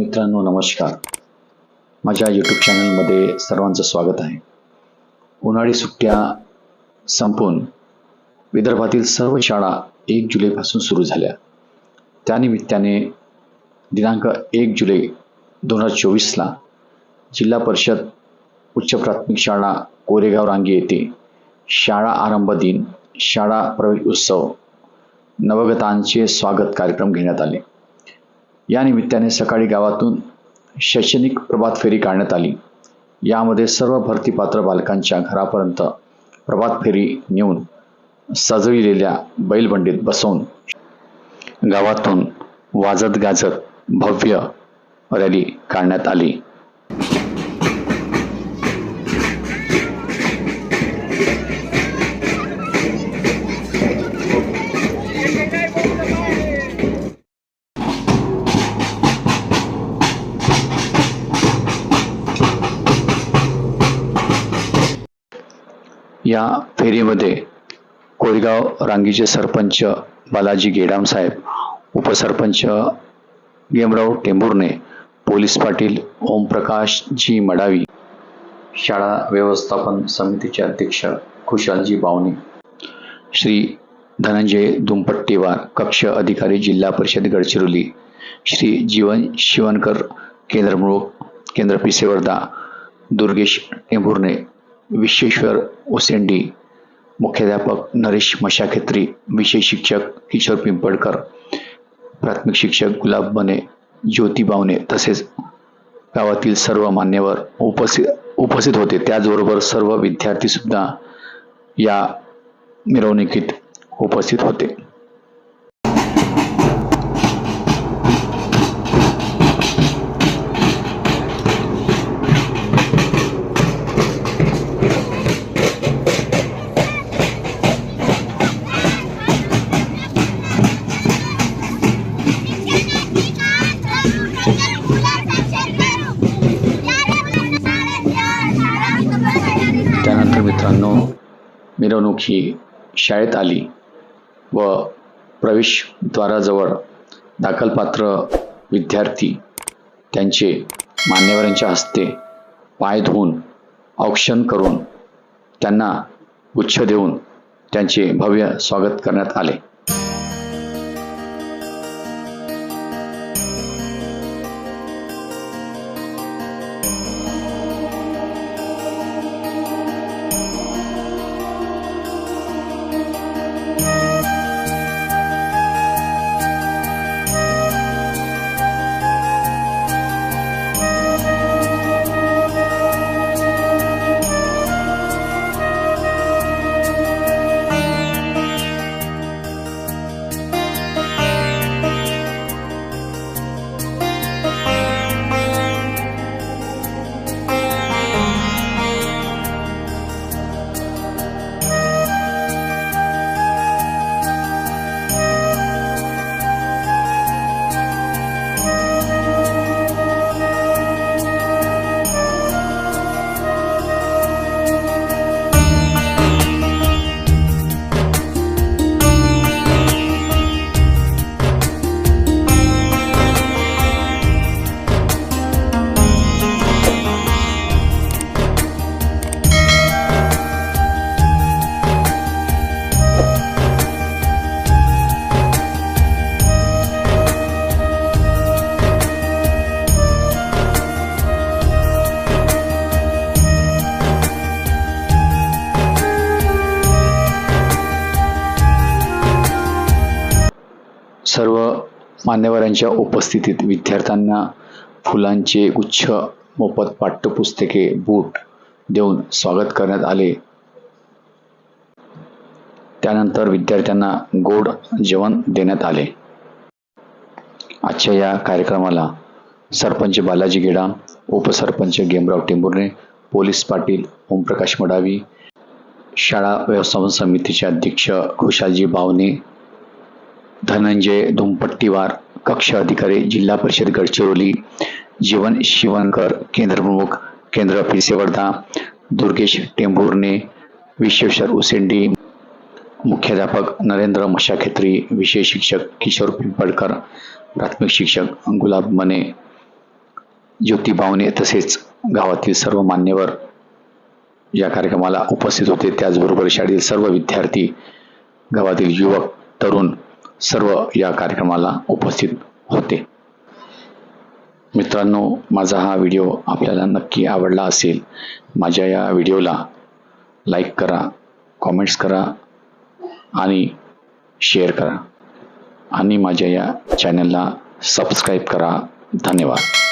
मित्रांनो नमस्कार. माझ्या यूट्यूब चॅनलमध्ये सर्वांचं स्वागत आहे. उन्हाळी सुट्ट्या संपून विदर्भातील सर्व शाळा एक जुलैपासून सुरू झाल्या. त्यानिमित्ताने दिनांक एक जुलै दोन हजार चोवीसला जिल्हा परिषद उच्च प्राथमिक शाळा कोरेगाव रांगी येथे शाळा आरंभ दिन शाळा प्रवेश उत्सव नवगतांचे स्वागत कार्यक्रम घेण्यात आले. या निमित्ताने सकाळी गावातून शैक्षणिक प्रभात फेरी काढण्यात आली. यामध्ये सर्व भरतीपात्र बालकांच्या घरापर्यंत प्रभात फेरी नेऊन सजविलेल्या बैलबंडीत बसवून गावातून वाजत गाजत भव्य रॅली काढण्यात आली. या फेरीमध्ये कोरेगाव रांगीचे सरपंच बालाजी गेडाम साहेब उपसरपंच गेमराव टेंभुर्णे पोलीस पाटील ओमप्रकाश जी मडावी शाळा व्यवस्थापन समितीचे अध्यक्ष खुशालजी बावणे श्री धनंजय दुमपट्टीवार कक्ष अधिकारी जिल्हा परिषद गडचिरोली श्री जीवन शिवनकर केंद्रप्रमुख केंद्र पिसेवर्धा दुर्गेश टेंभुर्णे विश्वेश्वर ओसेंडी मुख्याध्यापक नरेश मशाखेत्री विशेष शिक्षक किशोर पिंपळकर प्राथमिक शिक्षक गुलाब बने ज्योती बावणे तसेच गावातील सर्व मान्यवर उपस्थित उपस्थित होते. त्याचबरोबर सर्व विद्यार्थीसुद्धा या मिरवणुकीत उपस्थित होते. त्यानंतर मित्रांनो मिरवणूक ही शाळेत आली व प्रवेशद्वाराजवळ दाखलपात्र विद्यार्थी त्यांचे मान्यवरांच्या हस्ते पाय धुवून औक्षण करून त्यांना गुच्छ देऊन त्यांचे भव्य स्वागत करण्यात आले. you सर्व मान्यवरांच्या उपस्थितीत विद्यार्थ्यांना फुलांचे गुच्छ मोफत पाठ्यपुस्तके बूट देऊन स्वागत करण्यात आले. त्यानंतर विद्यार्थ्यांना गोड जेवण देण्यात आले. आजच्या या कार्यक्रमाला सरपंच बालाजी गेडाम उपसरपंच गेमराव टेंभुर्णे पोलीस पाटील ओमप्रकाश मडावी शाळा व्यवस्थापन समितीचे अध्यक्ष खुशालजी बावने धनंजय धुमपट्टीवार कक्ष अधिकारी जिल्हा परिषद गडचिरोली जीवन शिवणकर केंद्रप्रमुख केंद्र ऑफिस वर्धा दुर्गेश टेंभुर्णे विश्वेश्वर उसेंडी मुख्याध्यापक नरेंद्र मशाखेत्री विषय शिक्षक किशोर पिंपळकर प्राथमिक शिक्षक गुलाब मने ज्योती बावणे तसेच गावातील सर्व मान्यवर या कार्यक्रमाला उपस्थित होते. त्याचबरोबर शाळेतील सर्व विद्यार्थी गावातील युवक तरुण सर्व या कार्यक्रमाला उपस्थित होते. मित्रांनो माझा हा व्हिडिओ आपल्याला नक्की आवडला असेल माझ्या या व्हिडिओला लाईक करा कॉमेंट्स करा आणि शेअर करा. आणि माझ्या या चॅनलला सबस्क्राईब करा. धन्यवाद.